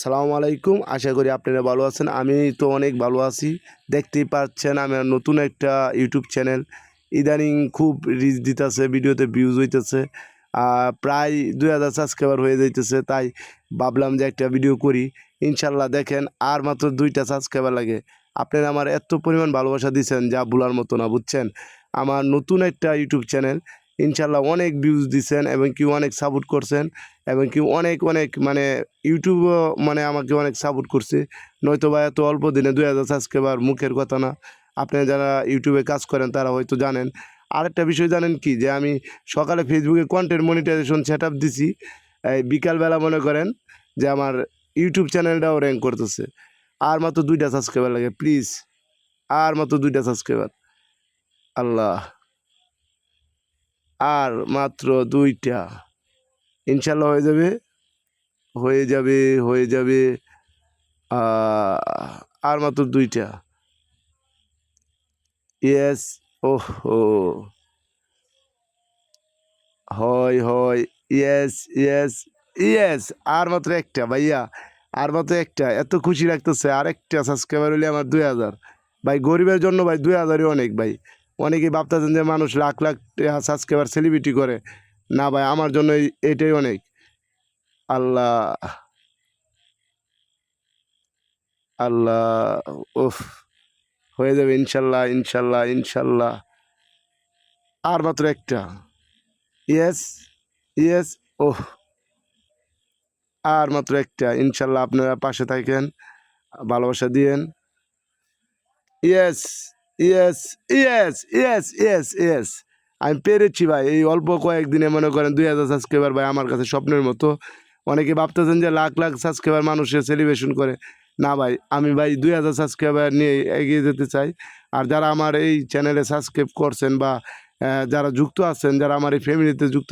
সালামু আলাইকুম। আশা করি আপনারা ভালো আছেন। আমি তো অনেক ভালো আছি। দেখতেই পাচ্ছেন আমার নতুন একটা ইউটিউব চ্যানেল। ইদানিং খুব রিচ দিতেছে, ভিডিওতে ভিউজ হইতেছে। আর প্রায় দুই হাজার সাবস্ক্রাইবার হয়ে যাইতেছে। তাই ভাবলাম যে একটা ভিডিও করি। ইনশাল্লাহ দেখেন, আর মাত্র দুইটা সাবস্ক্রাইবার লাগে। আপনারা আমার এত পরিমাণ ভালোবাসা দিচ্ছেন যা ভুলার মতো না, বুঝছেন? আমার নতুন একটা ইউটিউব চ্যানেল। ইনশাল্লাহ অনেক ভিউজ দিচ্ছেন এবং কি অনেক সাপোর্ট করছেন এবং কি অনেক অনেক মানে ইউটিউবও মানে আমাকে অনেক সাপোর্ট করছে। নয়তো বা এত অল্প দিনে দুই হাজার সাবস্ক্রাইবার মুখের কথা না। আপনি যারা ইউটিউবে কাজ করেন তারা হয়তো জানেন। আরেকটা বিষয় জানেন কি? যে আমি সকালে ফেসবুকে কন্টেন্ট মনিটাইজেশন সেট আপ দিছি। এই বিকালবেলা মনে করেন যে আমার ইউটিউব চ্যানেলটাও র্যাঙ্ক করতেছে। আর মাত্র দুইটা সাবস্ক্রাইবার লাগে প্লিজ আর মাত্র দুইটা সাবস্ক্রাইবার আল্লাহ। আর মাত্র দুইটা। ইনশাল্লাহ হয়ে যাবে। হয়ে যাবে হয়ে যাবে আর মাত্র দুইটা। Yes oh. হয় হয়। ইয়েস ইয়েস ইয়েস আর মাত্র একটা ভাইয়া, আর মাত্র একটা। এত খুশি লাগতেছে। আর একটা সাবস্ক্রাইবার হলে আমার দুই হাজার। ভাই, গরিবের জন্য ভাই, দুই হাজারই অনেক ভাই। অনেকেই ভাবতেছেন যে মানুষ লাখ লাখ সাবস্ক্রাইবার সেলিব্রিটি করে। না ভাই, আমার জন্য এটাই অনেক। আল্লাহ আল্লাহ ওফ হয়ে যাবে ইনশাল্লাহ ইনশাল্লাহ ইনশাল্লাহ। আর মাত্র একটা। ইয়েস ইয়েস ওহ আর মাত্র একটা। ইনশাল্লাহ আপনারা পাশে থাকেন, ভালোবাসা দিয়েন। Yes yes yes yes yes yes আমি পেরেছি ভাই, এই অল্প কয়েকদিনে মনে করেন দুই হাজার সাবস্ক্রাইবার ভাই আমার কাছে স্বপ্নের মতো। অনেকে ভাবতেছেন যে লাখ লাখ সাবস্ক্রাইবার মানুষের সেলিব্রেশন করে। না ভাই, আমি ভাই দুই হাজার সাবস্ক্রাইবার নিয়ে এগিয়ে যেতে চাই। আর যারা আমার এই চ্যানেলে সাবস্ক্রাইব করছেন বা যারা যুক্ত আছেন, যারা আমার এই ফ্যামিলিতে যুক্ত